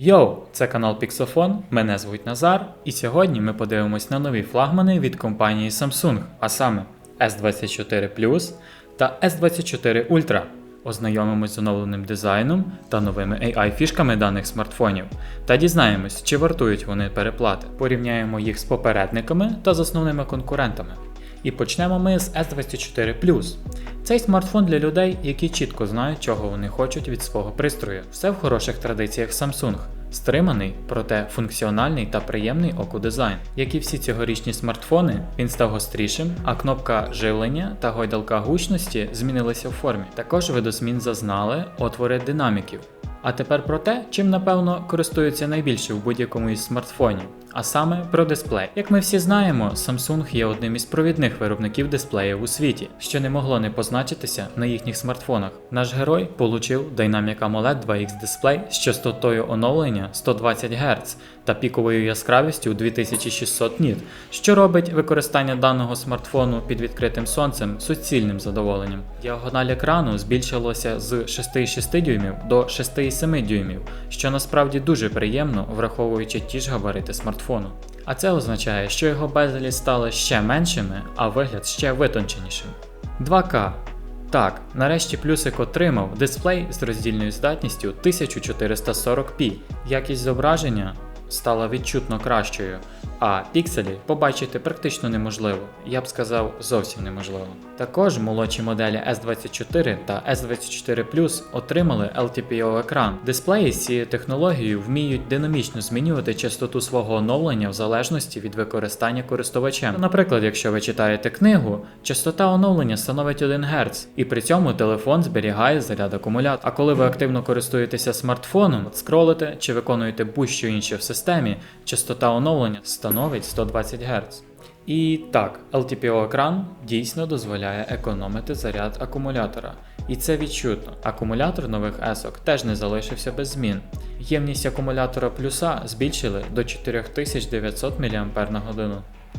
Йоу, це канал Pixofon, мене звуть Назар, і сьогодні ми подивимось на нові флагмани від компанії Samsung, а саме S24 Plus та S24 Ultra. Ознайомимось з оновленим дизайном та новими AI-фішками даних смартфонів, та дізнаємось, чи вартують вони переплати. Порівняємо їх з попередниками та з основними конкурентами. І почнемо ми з S24 Цей смартфон для людей, які чітко знають, чого вони хочуть від свого пристрою. Все в хороших традиціях Samsung. Стриманий, проте функціональний та приємний оку дизайн. Як і всі цьогорічні смартфони, він став гострішим, а кнопка живлення та гойдалка гучності змінилися в формі. Також видозмін зазнали отвори динаміків. А тепер про те, чим напевно користуються найбільше в будь-якому із смартфонів, а саме про дисплей. Як ми всі знаємо, Samsung є одним із провідних виробників дисплеїв у світі, що не могло не позначитися на їхніх смартфонах. Наш герой получив Dynamic AMOLED 2X дисплей з частотою оновлення 120 Гц та піковою яскравістю 2600 ніт, що робить використання даного смартфону під відкритим сонцем суцільним задоволенням. Діагональ екрану збільшилося з 6,6 дюймів до 6,7 дюймів, що насправді дуже приємно, враховуючи ті ж габарити смартфону. А це означає, що його безліч стали ще меншими, а вигляд ще витонченішим. 2К. Так, нарешті плюсик отримав дисплей з роздільною здатністю 1440p. Якість зображення стала відчутно кращою, а пікселі побачити практично неможливо, я б сказав, зовсім неможливо. Також молодші моделі S24 та S24 Plus отримали LTPO екран. Дисплеї з цією технологією вміють динамічно змінювати частоту свого оновлення в залежності від використання користувачем. Наприклад, якщо ви читаєте книгу, частота оновлення становить 1 Гц, і при цьому телефон зберігає заряд акумулятора. А коли ви активно користуєтеся смартфоном, скролите чи виконуєте будь-що інше в системі, частота оновлення становить 120 Гц. І так, LTPO екран дійсно дозволяє економити заряд акумулятора. І це відчутно. Акумулятор нових есок теж не залишився без змін. Ємність акумулятора плюса збільшили до 4900 мАч,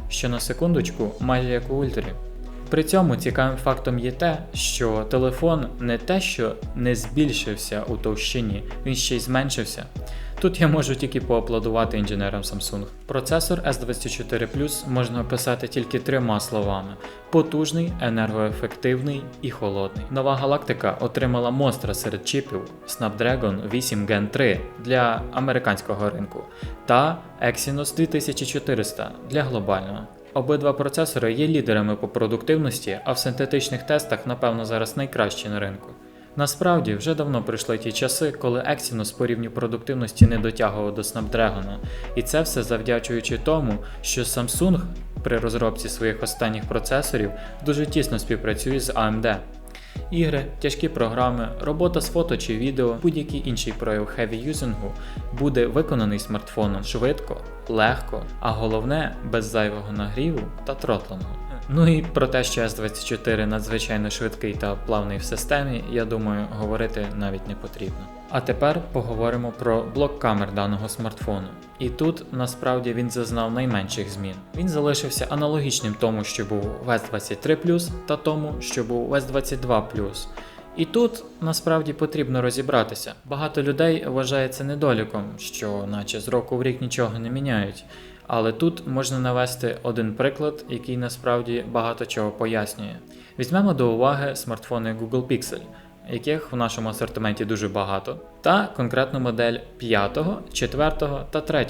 що на секундочку майже як у ультрі. При цьому цікавим фактом є те, що телефон не те, що не збільшився у товщині, він ще й зменшився. Тут я можу тільки поаплодувати інженерам Samsung. Процесор S24 Plus можна описати тільки трьома словами: потужний, енергоефективний і холодний. Нова галактика отримала монстра серед чіпів Snapdragon 8 Gen 3 для американського ринку та Exynos 2400 для глобального. Обидва процесори є лідерами по продуктивності, а в синтетичних тестах, напевно, зараз найкращі на ринку. Насправді вже давно прийшли ті часи, коли Exynos по рівню продуктивності не дотягував до Snapdragon, і це все завдячуючи тому, що Samsung при розробці своїх останніх процесорів дуже тісно співпрацює з AMD. Ігри, тяжкі програми, робота з фото чи відео, будь-який інший прояв хеві юзингу буде виконаний смартфоном швидко, легко, а головне без зайвого нагріву та тротлингу. Ну і про те, що S24 надзвичайно швидкий та плавний в системі, я думаю, говорити навіть не потрібно. А тепер поговоримо про блок камер даного смартфону. І тут насправді він зазнав найменших змін. Він залишився аналогічним тому, що був в S23 та тому, що був в S22 і тут насправді потрібно розібратися. Багато людей вважає це недоліком, що наче з року в рік нічого не міняють. Але тут можна навести один приклад, який насправді багато чого пояснює. Візьмемо до уваги смартфони Google Pixel, яких в нашому асортименті дуже багато, та конкретну модель 5, 4 та 3.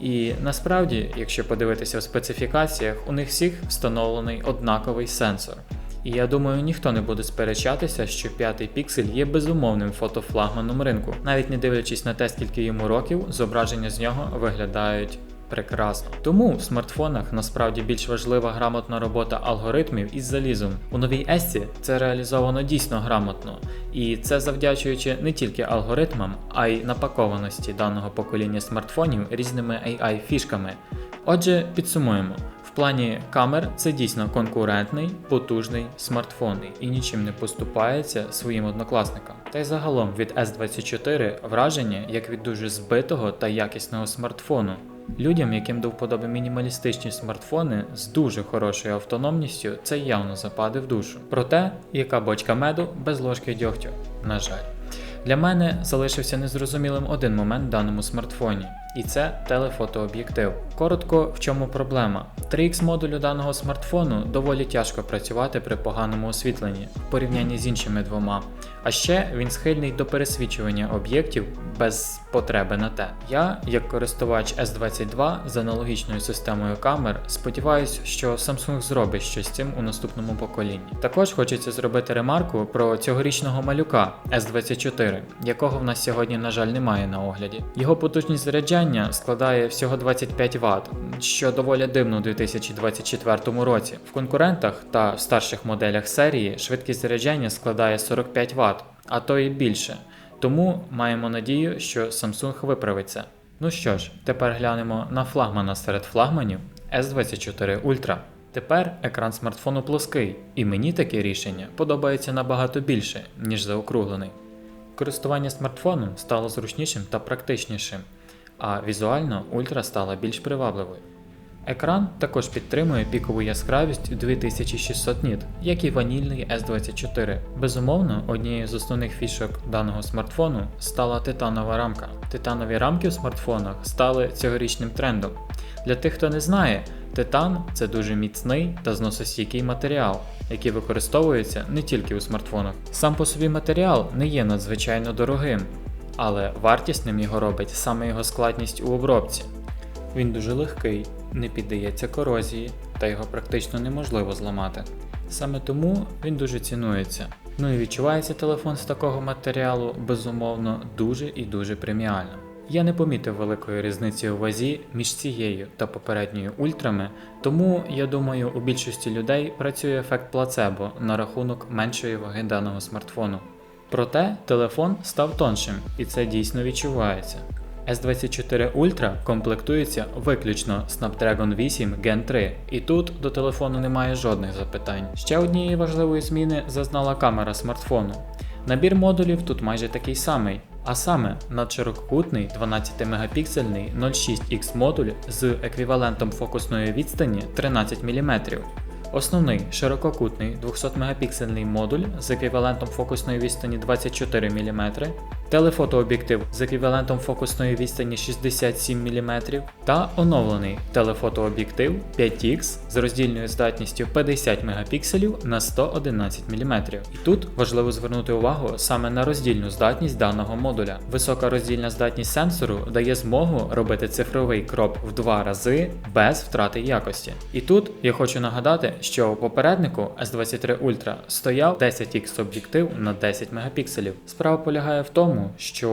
І насправді, якщо подивитися в специфікаціях, у них всіх встановлений однаковий сенсор. І я думаю, ніхто не буде сперечатися, що п'ятий піксель є безумовним фотофлагманом ринку, навіть не дивлячись на те, скільки йому років, зображення з нього виглядають прекрасно. Тому в смартфонах насправді більш важлива грамотна робота алгоритмів із залізом. У новій Есці це реалізовано дійсно грамотно, і це завдячуючи не тільки алгоритмам, а й напакованості даного покоління смартфонів різними AI-фішками. Отже, підсумуємо. В плані камер це дійсно конкурентний, потужний смартфон і нічим не поступається своїм однокласникам. Та й загалом від S24 враження як від дуже збитого та якісного смартфону. Людям, яким до вподоби мінімалістичні смартфони з дуже хорошою автономністю, це явно западе в душу. Проте, яка бочка меду без ложки дьогтю, на жаль. Для мене залишився незрозумілим один момент в даному смартфоні, і це телефотооб'єктив. Коротко, в чому проблема? 3X модулю даного смартфону доволі тяжко працювати при поганому освітленні в порівнянні з іншими двома. А ще він схильний до пересвічування об'єктів без потреби на те. Я, як користувач S22 з аналогічною системою камер, сподіваюся, що Samsung зробить щось з цим у наступному поколінні. Також хочеться зробити ремарку про цьогорічного малюка S24, якого в нас сьогодні, на жаль, немає на огляді. Його потужність заряджання складає всього 25 Вт, що доволі дивно у 2024 році. В конкурентах та в старших моделях серії швидкість заряджання складає 45 Вт, а то і більше. Тому маємо надію, що Samsung виправить це. Ну що ж, тепер глянемо на флагмана серед флагманів S24 Ultra. Тепер екран смартфону плоский, і мені таке рішення подобається набагато більше, ніж заокруглений. Користування смартфоном стало зручнішим та практичнішим, а візуально ультра стала більш привабливою. Екран також підтримує пікову яскравість 2600 ніт, як і ванільний S24. Безумовно, однією з основних фішок даного смартфону стала титанова рамка. Титанові рамки в смартфонах стали цьогорічним трендом. Для тих, хто не знає, титан це дуже міцний та зносостійкий матеріал, який використовується не тільки у смартфонах. Сам по собі матеріал не є надзвичайно дорогим, але вартісним його робить саме його складність у обробці. Він дуже легкий, не піддається корозії, та його практично неможливо зламати. Саме тому він дуже цінується. Ну і відчувається телефон з такого матеріалу, безумовно, дуже і дуже преміально. Я не помітив великої різниці у вазі між цією та попередньою ультрами, тому я думаю, у більшості людей працює ефект плацебо на рахунок меншої ваги даного смартфону. Проте телефон став тоншим, і це дійсно відчувається. S24 Ultra комплектується виключно Snapdragon 8 Gen 3, і тут до телефону немає жодних запитань. Ще однієї важливої зміни зазнала камера смартфону. Набір модулів тут майже такий самий, а саме надширококутний 12-мегапіксельний 06X модуль з еквівалентом фокусної відстані 13 мм. Основний ширококутний 200-мегапіксельний модуль з еквівалентом фокусної відстані 24 мм, телефотооб'єктив з еквівалентом фокусної відстані 67 мм та оновлений телефотооб'єктив 5X з роздільною здатністю 50 мегапікселів на 111 мм. І тут важливо звернути увагу саме на роздільну здатність даного модуля. Висока роздільна здатність сенсору дає змогу робити цифровий кроп в два рази без втрати якості. І тут я хочу нагадати, що у попереднику S23 Ultra стояв 10X об'єктив на 10 мегапікселів. Справа полягає в тому, що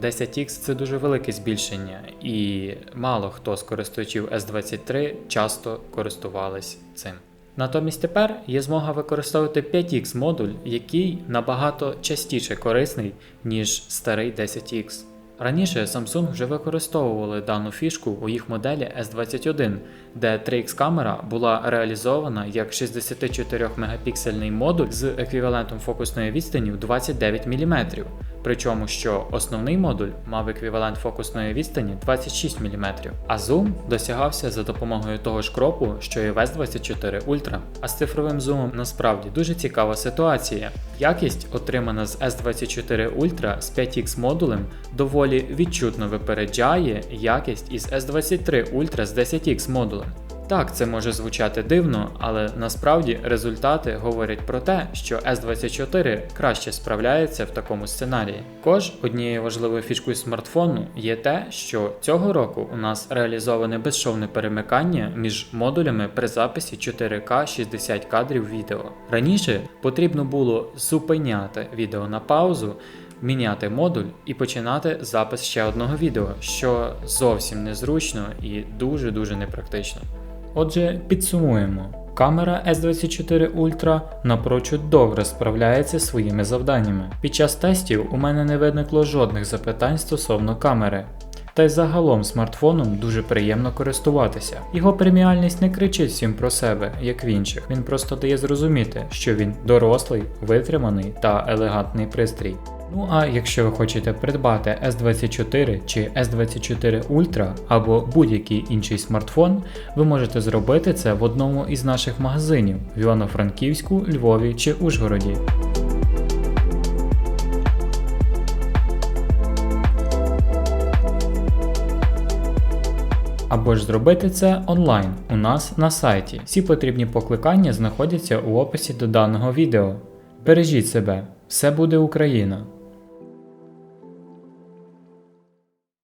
10X це дуже велике збільшення, і мало хто з користувачів S23 часто користувались цим. Натомість тепер є змога використовувати 5X модуль, який набагато частіше корисний, ніж старий 10X. Раніше Samsung вже використовували дану фішку у їх моделі S21, де 3X камера була реалізована як 64 мегапіксельний модуль з еквівалентом фокусної відстані в 29 мм. Причому що основний модуль мав еквівалент фокусної відстані 26 мм, а зум досягався за допомогою того ж кропу, що і в S24 Ultra. А з цифровим зумом насправді дуже цікава ситуація. Якість, отримана з S24 Ultra з 5X модулем, доволі відчутно випереджає якість із S23 Ultra з 10X модулем. Так, це може звучати дивно, але насправді результати говорять про те, що S24 краще справляється в такому сценарії. Також однією важливою фішкою смартфону є те, що цього року у нас реалізоване безшовне перемикання між модулями при записі 4К 60 кадрів відео. Раніше потрібно було зупиняти відео на паузу. Міняти модуль і починати запис ще одного відео, що зовсім незручно і дуже-дуже непрактично. Отже, підсумуємо. Камера S24 Ultra напрочуд добре справляється своїми завданнями. Під час тестів у мене не виникло жодних запитань стосовно камери. Та й загалом смартфоном дуже приємно користуватися. Його преміальність не кричить всім про себе, як в інших. Він просто дає зрозуміти, що він дорослий, витриманий та елегантний пристрій. Ну а якщо ви хочете придбати S24 чи S24 Ultra або будь-який інший смартфон, ви можете зробити це в одному із наших магазинів в Івано-Франківську, Львові чи Ужгороді. Або ж зробити це онлайн у нас на сайті. Всі потрібні покликання знаходяться у описі до даного відео. Бережіть себе! Все буде Україна!